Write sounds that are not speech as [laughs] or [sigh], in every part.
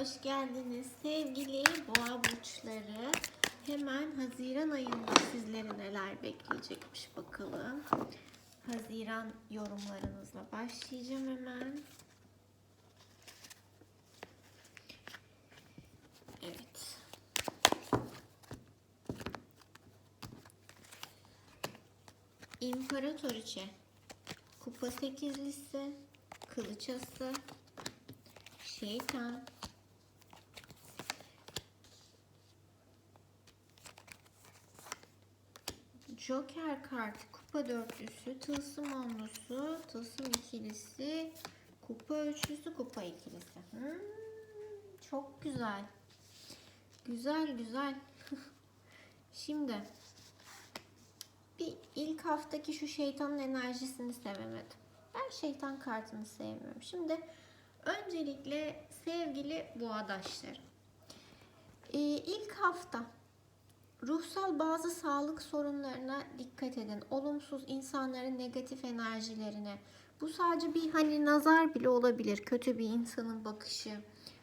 hoş geldiniz. Sevgili boğa burçları. Hemen Haziran ayında sizleri neler bekleyecekmiş bakalım. Haziran yorumlarınızla başlayacağım hemen. Evet. İmparatoriçe. Kupa sekizlisi. Kılıçası. Şeytan. Joker kartı, kupa dörtlüsü, tılsım onlusu, tılsım ikilisi, kupa üçlüsü, kupa ikilisi. Hmm, çok güzel. Güzel güzel. [laughs] Şimdi bir ilk haftaki şu şeytanın enerjisini sevemedim. Ben şeytan kartını sevmiyorum. Şimdi öncelikle sevgili boğadaşlarım. Ee, ilk hafta ruhsal bazı sağlık sorunlarına dikkat edin. Olumsuz insanların negatif enerjilerine. Bu sadece bir hani nazar bile olabilir. Kötü bir insanın bakışı.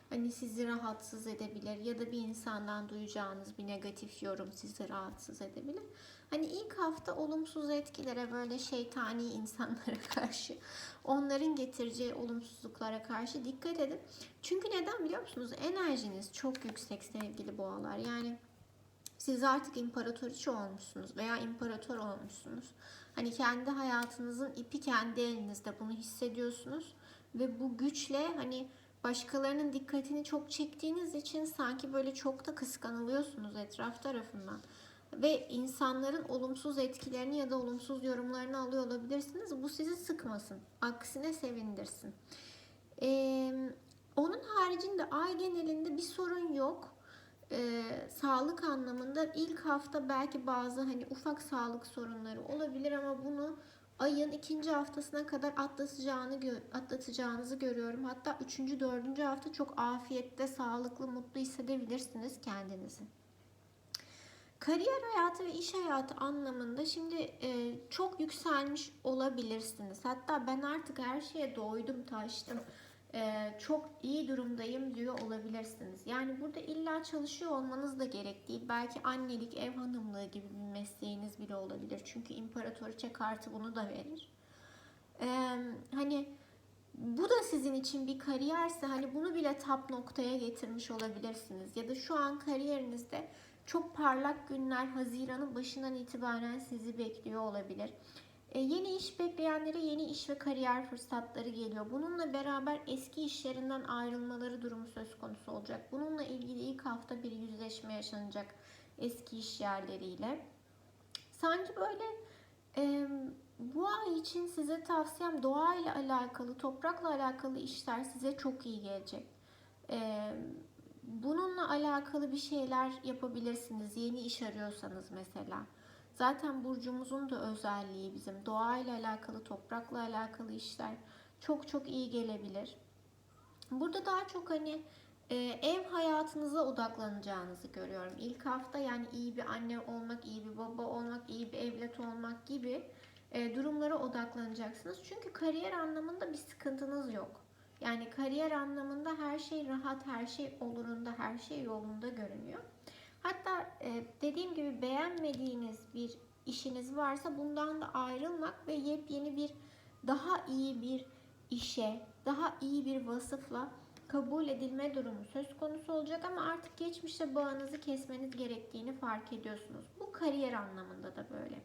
Hani sizi rahatsız edebilir ya da bir insandan duyacağınız bir negatif yorum sizi rahatsız edebilir. Hani ilk hafta olumsuz etkilere böyle şeytani insanlara [laughs] karşı, onların getireceği olumsuzluklara karşı dikkat edin. Çünkü neden biliyor musunuz? Enerjiniz çok yüksek sevgili boğalar. Yani siz artık imparatoriçe olmuşsunuz veya imparator olmuşsunuz. Hani kendi hayatınızın ipi kendi elinizde bunu hissediyorsunuz ve bu güçle hani başkalarının dikkatini çok çektiğiniz için sanki böyle çok da kıskanılıyorsunuz etraf tarafından. Ve insanların olumsuz etkilerini ya da olumsuz yorumlarını alıyor olabilirsiniz. Bu sizi sıkmasın. Aksine sevindirsin. Ee, onun haricinde ay genelinde bir sorun yok. Ee, sağlık anlamında ilk hafta belki bazı hani ufak sağlık sorunları olabilir ama bunu ayın ikinci haftasına kadar atlatacağını atlatacağınızı görüyorum. Hatta üçüncü, dördüncü hafta çok afiyette, sağlıklı, mutlu hissedebilirsiniz kendinizi. Kariyer hayatı ve iş hayatı anlamında şimdi e, çok yükselmiş olabilirsiniz. Hatta ben artık her şeye doydum, taştım. E, çok iyi durumdayım diyor olabilirsiniz. Yani burada illa çalışıyor olmanız da gerek değil. Belki annelik, ev hanımlığı gibi bir mesleğiniz bile olabilir. Çünkü imparatoriçe kartı bunu da verir. E, hani bu da sizin için bir kariyerse hani bunu bile tap noktaya getirmiş olabilirsiniz. Ya da şu an kariyerinizde çok parlak günler Haziran'ın başından itibaren sizi bekliyor olabilir. E, yeni iş bekleyenlere yeni iş ve kariyer fırsatları geliyor. Bununla beraber eski işlerinden ayrılmaları durumu söz konusu olacak. Bununla ilgili ilk hafta bir yüzleşme yaşanacak eski iş yerleriyle. Sanki böyle e, bu ay için size tavsiyem doğayla alakalı, toprakla alakalı işler size çok iyi gelecek. E, bununla alakalı bir şeyler yapabilirsiniz. Yeni iş arıyorsanız mesela. Zaten burcumuzun da özelliği bizim doğayla alakalı, toprakla alakalı işler çok çok iyi gelebilir. Burada daha çok hani e, ev hayatınıza odaklanacağınızı görüyorum. İlk hafta yani iyi bir anne olmak, iyi bir baba olmak, iyi bir evlat olmak gibi e, durumlara odaklanacaksınız. Çünkü kariyer anlamında bir sıkıntınız yok. Yani kariyer anlamında her şey rahat, her şey olurunda, her şey yolunda görünüyor. Hatta e, dediğim gibi beğenmediğiniz bir işiniz varsa bundan da ayrılmak ve yepyeni bir daha iyi bir işe, daha iyi bir vasıfla kabul edilme durumu söz konusu olacak ama artık geçmişte bağınızı kesmeniz gerektiğini fark ediyorsunuz. Bu kariyer anlamında da böyle.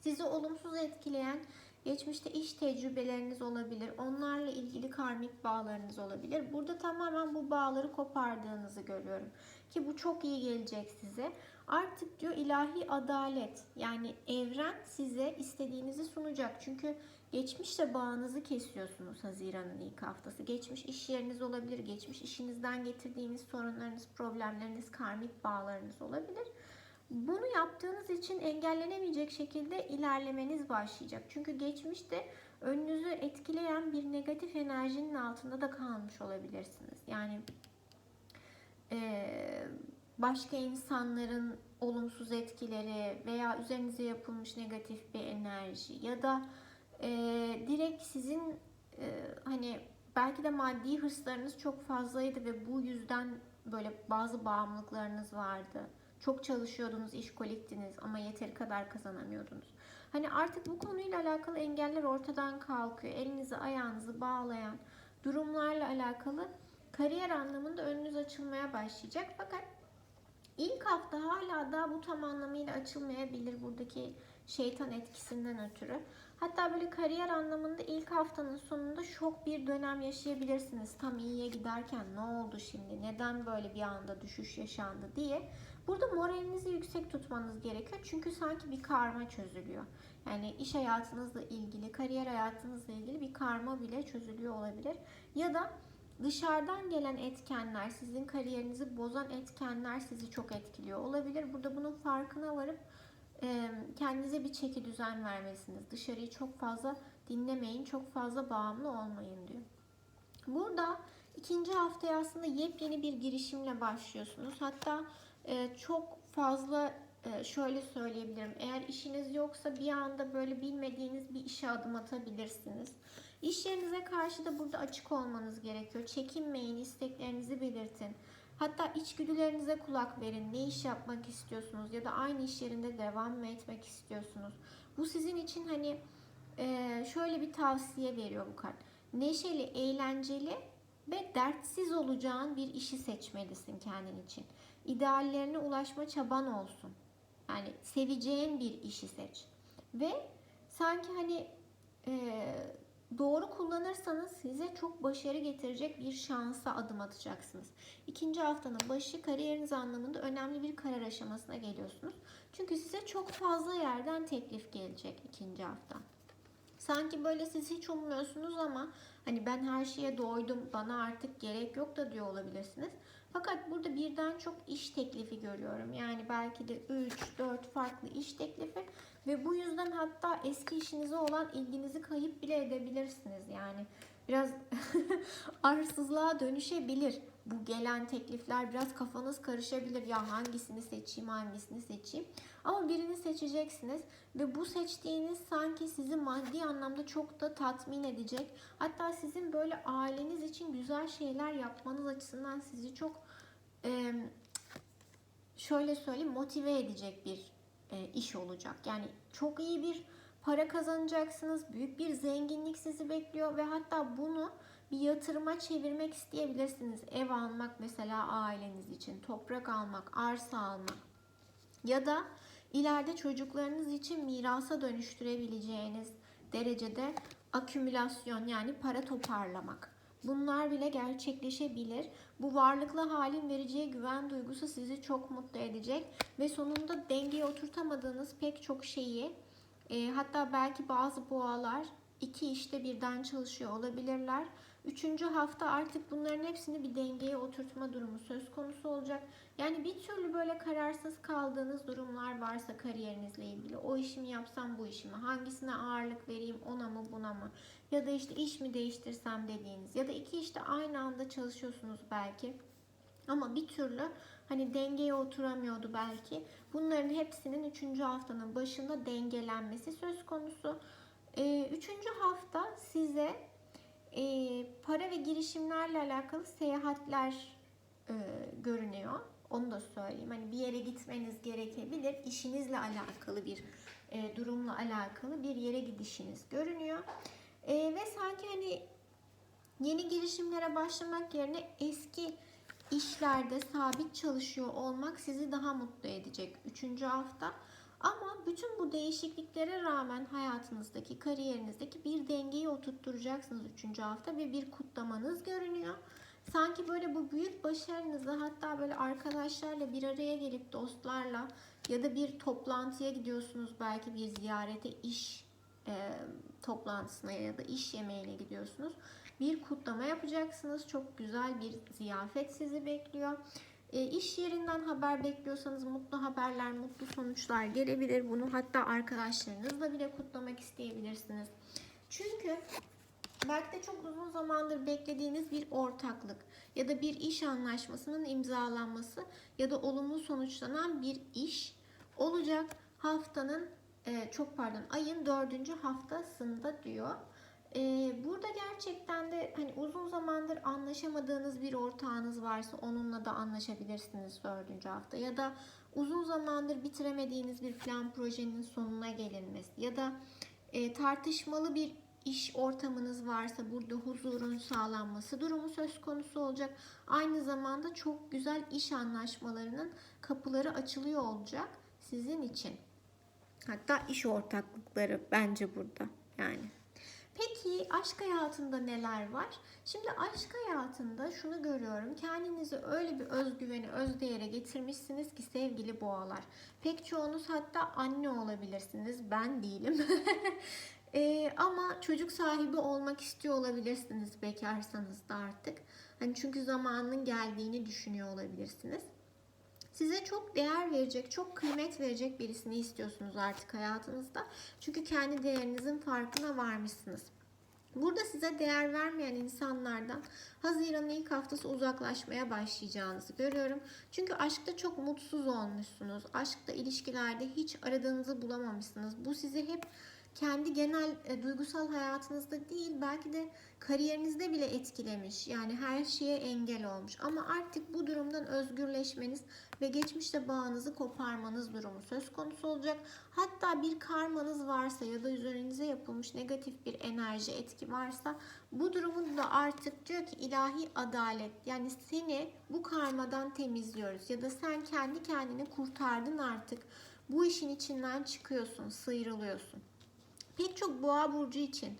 Sizi olumsuz etkileyen geçmişte iş tecrübeleriniz olabilir. Onlarla ilgili karmik bağlarınız olabilir. Burada tamamen bu bağları kopardığınızı görüyorum. Ki bu çok iyi gelecek size. Artık diyor ilahi adalet yani evren size istediğinizi sunacak. Çünkü geçmişte bağınızı kesiyorsunuz Haziran'ın ilk haftası. Geçmiş iş yeriniz olabilir. Geçmiş işinizden getirdiğiniz sorunlarınız, problemleriniz, karmik bağlarınız olabilir. Bunu yaptığınız için engellenemeyecek şekilde ilerlemeniz başlayacak. Çünkü geçmişte önünüzü etkileyen bir negatif enerjinin altında da kalmış olabilirsiniz. Yani başka insanların olumsuz etkileri veya üzerinize yapılmış negatif bir enerji ya da direkt sizin hani belki de maddi hırslarınız çok fazlaydı ve bu yüzden böyle bazı bağımlılıklarınız vardı. Çok çalışıyordunuz, işkoliktiniz ama yeteri kadar kazanamıyordunuz. Hani artık bu konuyla alakalı engeller ortadan kalkıyor. Elinizi ayağınızı bağlayan durumlarla alakalı kariyer anlamında önünüz açılmaya başlayacak. Fakat ilk hafta hala da bu tam anlamıyla açılmayabilir buradaki şeytan etkisinden ötürü. Hatta böyle kariyer anlamında ilk haftanın sonunda şok bir dönem yaşayabilirsiniz. Tam iyiye giderken ne oldu şimdi? Neden böyle bir anda düşüş yaşandı diye. Burada moralinizi yüksek tutmanız gerekiyor. Çünkü sanki bir karma çözülüyor. Yani iş hayatınızla ilgili, kariyer hayatınızla ilgili bir karma bile çözülüyor olabilir. Ya da dışarıdan gelen etkenler, sizin kariyerinizi bozan etkenler sizi çok etkiliyor olabilir. Burada bunun farkına varıp kendinize bir çeki düzen vermesiniz. Dışarıyı çok fazla dinlemeyin, çok fazla bağımlı olmayın diyor. Burada ikinci haftaya aslında yepyeni bir girişimle başlıyorsunuz. Hatta çok fazla şöyle söyleyebilirim. Eğer işiniz yoksa bir anda böyle bilmediğiniz bir işe adım atabilirsiniz. İş yerinize karşı da burada açık olmanız gerekiyor. Çekinmeyin, isteklerinizi belirtin. Hatta içgüdülerinize kulak verin. Ne iş yapmak istiyorsunuz ya da aynı iş yerinde devam mı etmek istiyorsunuz? Bu sizin için hani e, şöyle bir tavsiye veriyor bu kart. Neşeli, eğlenceli ve dertsiz olacağın bir işi seçmelisin kendin için. İdeallerine ulaşma çaban olsun. Yani seveceğin bir işi seç. Ve sanki hani e, doğru kullanırsanız size çok başarı getirecek bir şansa adım atacaksınız. İkinci haftanın başı kariyeriniz anlamında önemli bir karar aşamasına geliyorsunuz. Çünkü size çok fazla yerden teklif gelecek ikinci hafta. Sanki böyle siz hiç ummuyorsunuz ama hani ben her şeye doydum bana artık gerek yok da diyor olabilirsiniz. Fakat burada birden çok iş teklifi görüyorum. Yani belki de 3-4 farklı iş teklifi ve bu yüzden hatta eski işinize olan ilginizi kayıp bile edebilirsiniz. Yani biraz [laughs] arsızlığa dönüşebilir. Bu gelen teklifler biraz kafanız karışabilir. Ya hangisini seçeyim, hangisini seçeyim. Ama birini seçeceksiniz ve bu seçtiğiniz sanki sizi maddi anlamda çok da tatmin edecek. Hatta sizin böyle aileniz için güzel şeyler yapmanız açısından sizi çok e, şöyle söyleyeyim motive edecek bir e, iş olacak. Yani çok iyi bir para kazanacaksınız. Büyük bir zenginlik sizi bekliyor ve hatta bunu bir yatırıma çevirmek isteyebilirsiniz. Ev almak mesela aileniz için, toprak almak, arsa almak ya da ileride çocuklarınız için mirasa dönüştürebileceğiniz derecede akümülasyon yani para toparlamak. Bunlar bile gerçekleşebilir. Bu varlıklı halin vereceği güven duygusu sizi çok mutlu edecek ve sonunda dengeye oturtamadığınız pek çok şeyi e, hatta belki bazı boğalar iki işte birden çalışıyor olabilirler. Üçüncü hafta artık bunların hepsini bir dengeye oturtma durumu söz konusu olacak. Yani bir türlü böyle kararsız kaldığınız durumlar varsa kariyerinizle ilgili o işi mi yapsam bu işi mi? Hangisine ağırlık vereyim ona mı buna mı? Ya da işte iş mi değiştirsem dediğiniz ya da iki işte aynı anda çalışıyorsunuz belki. Ama bir türlü hani dengeye oturamıyordu belki. Bunların hepsinin üçüncü haftanın başında dengelenmesi söz konusu. Ee, üçüncü hafta size e, para ve girişimlerle alakalı seyahatler e, görünüyor. Onu da söyleyeyim. Hani bir yere gitmeniz gerekebilir. İşinizle alakalı bir e, durumla alakalı bir yere gidişiniz görünüyor. E, ve sanki hani yeni girişimlere başlamak yerine eski işlerde sabit çalışıyor olmak sizi daha mutlu edecek. Üçüncü hafta. Ama bütün bu değişikliklere rağmen hayatınızdaki, kariyerinizdeki bir dengeyi oturtturacaksınız üçüncü hafta ve bir kutlamanız görünüyor. Sanki böyle bu büyük başarınızı hatta böyle arkadaşlarla bir araya gelip dostlarla ya da bir toplantıya gidiyorsunuz belki bir ziyarete iş e, toplantısına ya da iş yemeğine gidiyorsunuz. Bir kutlama yapacaksınız. Çok güzel bir ziyafet sizi bekliyor. E, iş yerinden haber bekliyorsanız mutlu haberler, mutlu sonuçlar gelebilir. Bunu hatta arkadaşlarınızla bile kutlamak isteyebilirsiniz. Çünkü belki de çok uzun zamandır beklediğiniz bir ortaklık ya da bir iş anlaşmasının imzalanması ya da olumlu sonuçlanan bir iş olacak haftanın e, çok pardon ayın dördüncü haftasında diyor. Ee, burada gerçekten de hani uzun zamandır anlaşamadığınız bir ortağınız varsa onunla da anlaşabilirsiniz dördüncü hafta. Ya da uzun zamandır bitiremediğiniz bir plan projenin sonuna gelinmesi ya da e, tartışmalı bir iş ortamınız varsa burada huzurun sağlanması durumu söz konusu olacak. Aynı zamanda çok güzel iş anlaşmalarının kapıları açılıyor olacak sizin için. Hatta iş ortaklıkları bence burada yani. Peki aşk hayatında neler var? Şimdi aşk hayatında şunu görüyorum. Kendinizi öyle bir özgüveni, özdeğere getirmişsiniz ki sevgili boğalar. Pek çoğunuz hatta anne olabilirsiniz. Ben değilim. [laughs] Ee, ama çocuk sahibi olmak istiyor olabilirsiniz bekarsanız da artık. Hani çünkü zamanının geldiğini düşünüyor olabilirsiniz. Size çok değer verecek, çok kıymet verecek birisini istiyorsunuz artık hayatınızda. Çünkü kendi değerinizin farkına varmışsınız. Burada size değer vermeyen insanlardan Haziran'ın ilk haftası uzaklaşmaya başlayacağınızı görüyorum. Çünkü aşkta çok mutsuz olmuşsunuz. Aşkta, ilişkilerde hiç aradığınızı bulamamışsınız. Bu sizi hep kendi genel e, duygusal hayatınızda değil belki de kariyerinizde bile etkilemiş. Yani her şeye engel olmuş. Ama artık bu durumdan özgürleşmeniz ve geçmişte bağınızı koparmanız durumu söz konusu olacak. Hatta bir karmanız varsa ya da üzerinize yapılmış negatif bir enerji etki varsa bu durumun da artık diyor ki ilahi adalet yani seni bu karmadan temizliyoruz ya da sen kendi kendini kurtardın artık. Bu işin içinden çıkıyorsun, sıyrılıyorsun. Pek çok boğa burcu için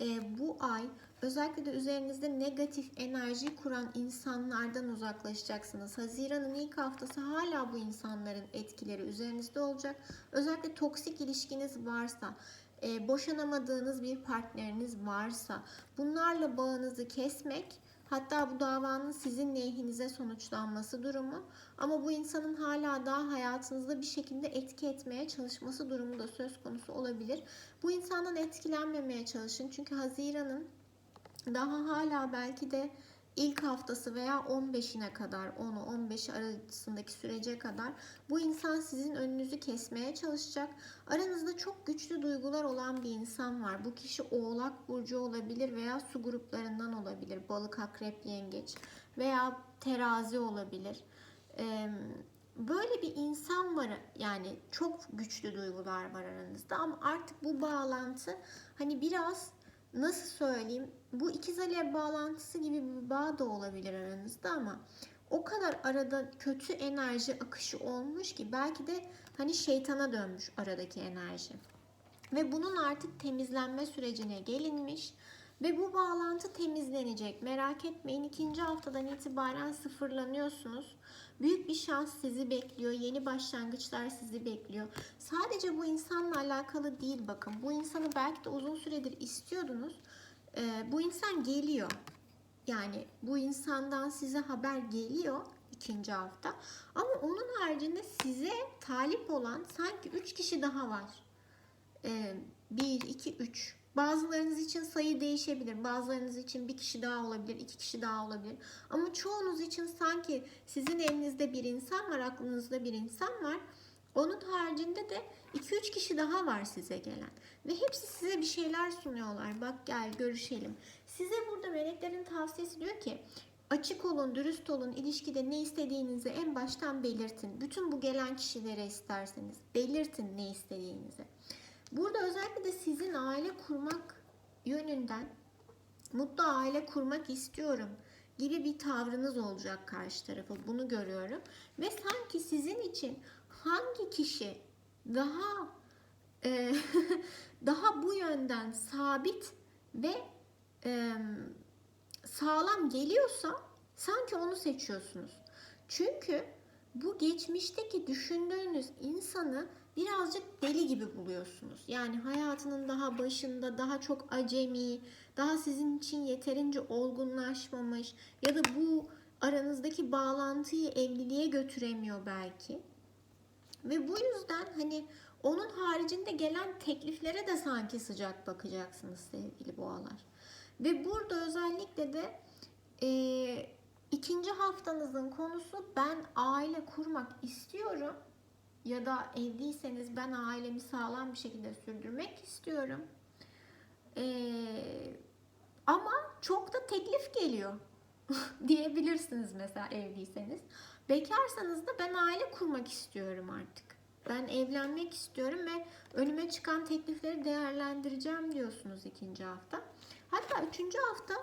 e, bu ay özellikle de üzerinizde negatif enerji kuran insanlardan uzaklaşacaksınız. Haziran'ın ilk haftası hala bu insanların etkileri üzerinizde olacak. Özellikle toksik ilişkiniz varsa, e, boşanamadığınız bir partneriniz varsa bunlarla bağınızı kesmek Hatta bu davanın sizin lehinize sonuçlanması durumu ama bu insanın hala daha hayatınızda bir şekilde etki etmeye çalışması durumu da söz konusu olabilir. Bu insandan etkilenmemeye çalışın çünkü Haziran'ın daha hala belki de ilk haftası veya 15'ine kadar 10'u 15 arasındaki sürece kadar bu insan sizin önünüzü kesmeye çalışacak. Aranızda çok güçlü duygular olan bir insan var. Bu kişi oğlak burcu olabilir veya su gruplarından olabilir. Balık, akrep, yengeç veya terazi olabilir. Böyle bir insan var yani çok güçlü duygular var aranızda ama artık bu bağlantı hani biraz nasıl söyleyeyim bu ikiz alev bağlantısı gibi bir bağ da olabilir aranızda ama o kadar arada kötü enerji akışı olmuş ki belki de hani şeytana dönmüş aradaki enerji. Ve bunun artık temizlenme sürecine gelinmiş ve bu bağlantı temizlenecek. Merak etmeyin ikinci haftadan itibaren sıfırlanıyorsunuz. Büyük bir şans sizi bekliyor. Yeni başlangıçlar sizi bekliyor. Sadece bu insanla alakalı değil bakın. Bu insanı belki de uzun süredir istiyordunuz. Ee, bu insan geliyor. Yani bu insandan size haber geliyor ikinci hafta. Ama onun haricinde size talip olan sanki 3 kişi daha var. 1, 2, 3. Bazılarınız için sayı değişebilir. Bazılarınız için bir kişi daha olabilir, iki kişi daha olabilir. Ama çoğunuz için sanki sizin elinizde bir insan var, aklınızda bir insan var. Onun haricinde de 2-3 kişi daha var size gelen. Ve hepsi size bir şeyler sunuyorlar. Bak gel görüşelim. Size burada meleklerin tavsiyesi diyor ki açık olun, dürüst olun, ilişkide ne istediğinizi en baştan belirtin. Bütün bu gelen kişilere isterseniz belirtin ne istediğinizi. Burada özellikle de sizin aile kurmak yönünden mutlu aile kurmak istiyorum gibi bir tavrınız olacak karşı tarafa. Bunu görüyorum. Ve sanki sizin için hangi kişi daha e, [laughs] daha bu yönden sabit ve e, sağlam geliyorsa sanki onu seçiyorsunuz. Çünkü bu geçmişteki düşündüğünüz insanı birazcık deli gibi buluyorsunuz. Yani hayatının daha başında daha çok acemi, daha sizin için yeterince olgunlaşmamış ya da bu aranızdaki bağlantıyı evliliğe götüremiyor belki. Ve bu yüzden hani onun haricinde gelen tekliflere de sanki sıcak bakacaksınız sevgili boğalar. Ve burada özellikle de e, ikinci haftanızın konusu ben aile kurmak istiyorum ya da evliyseniz ben ailemi sağlam bir şekilde sürdürmek istiyorum. Ee, ama çok da teklif geliyor [laughs] diyebilirsiniz mesela evliyseniz. Bekarsanız da ben aile kurmak istiyorum artık. Ben evlenmek istiyorum ve önüme çıkan teklifleri değerlendireceğim diyorsunuz ikinci hafta. Hatta üçüncü hafta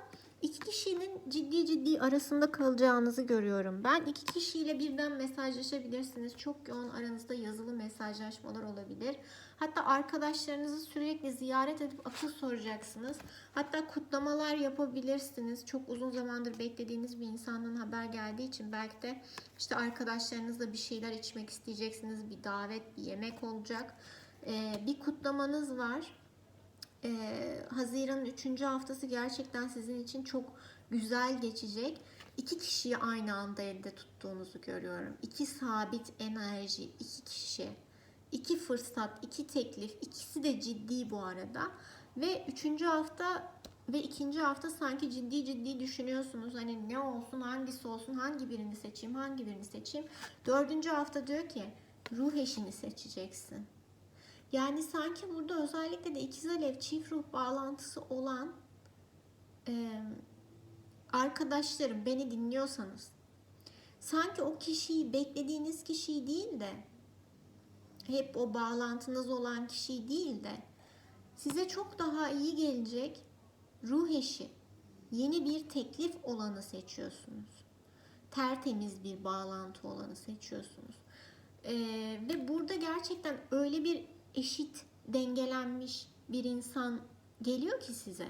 iki kişinin ciddi ciddi arasında kalacağınızı görüyorum. Ben iki kişiyle birden mesajlaşabilirsiniz. Çok yoğun aranızda yazılı mesajlaşmalar olabilir. Hatta arkadaşlarınızı sürekli ziyaret edip akıl soracaksınız. Hatta kutlamalar yapabilirsiniz. Çok uzun zamandır beklediğiniz bir insandan haber geldiği için belki de işte arkadaşlarınızla bir şeyler içmek isteyeceksiniz. Bir davet, bir yemek olacak. Ee, bir kutlamanız var. Ee, Haziran'ın 3. haftası gerçekten sizin için çok güzel geçecek. İki kişiyi aynı anda elde tuttuğunuzu görüyorum. İki sabit enerji, iki kişi, iki fırsat, iki teklif, ikisi de ciddi bu arada. Ve üçüncü hafta ve ikinci hafta sanki ciddi ciddi düşünüyorsunuz. Hani ne olsun, hangisi olsun, hangi birini seçeyim, hangi birini seçeyim. Dördüncü hafta diyor ki ruh eşini seçeceksin. Yani sanki burada özellikle de ikiz alev çift ruh bağlantısı olan e, arkadaşlarım beni dinliyorsanız sanki o kişiyi beklediğiniz kişiyi değil de hep o bağlantınız olan kişiyi değil de size çok daha iyi gelecek ruh eşi yeni bir teklif olanı seçiyorsunuz. Tertemiz bir bağlantı olanı seçiyorsunuz. Ee, ve burada gerçekten öyle bir eşit, dengelenmiş bir insan geliyor ki size.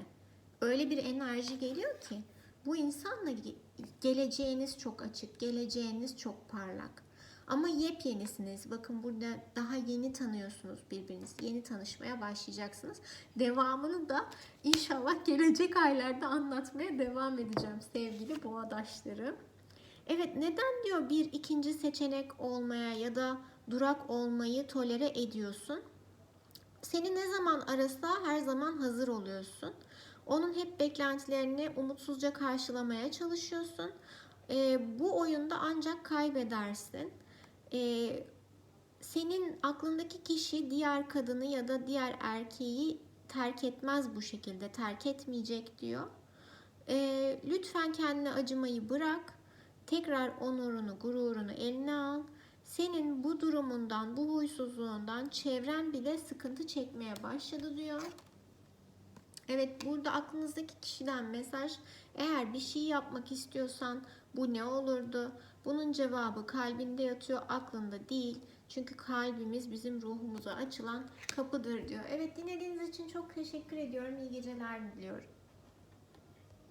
Öyle bir enerji geliyor ki bu insanla ge- geleceğiniz çok açık, geleceğiniz çok parlak. Ama yepyenisiniz. Bakın burada daha yeni tanıyorsunuz birbirinizi. Yeni tanışmaya başlayacaksınız. Devamını da inşallah gelecek aylarda anlatmaya devam edeceğim sevgili boğadaşlarım. Evet neden diyor bir ikinci seçenek olmaya ya da durak olmayı tolere ediyorsun? Seni ne zaman arasa her zaman hazır oluyorsun. Onun hep beklentilerini umutsuzca karşılamaya çalışıyorsun. Ee, bu oyunda ancak kaybedersin. Ee, senin aklındaki kişi diğer kadını ya da diğer erkeği terk etmez bu şekilde. Terk etmeyecek diyor. Ee, lütfen kendine acımayı bırak. Tekrar onurunu, gururunu eline al. Senin bu durumundan, bu huysuzluğundan çevren bile sıkıntı çekmeye başladı diyor. Evet burada aklınızdaki kişiden mesaj eğer bir şey yapmak istiyorsan bu ne olurdu? Bunun cevabı kalbinde yatıyor aklında değil. Çünkü kalbimiz bizim ruhumuza açılan kapıdır diyor. Evet dinlediğiniz için çok teşekkür ediyorum. İyi geceler diliyorum.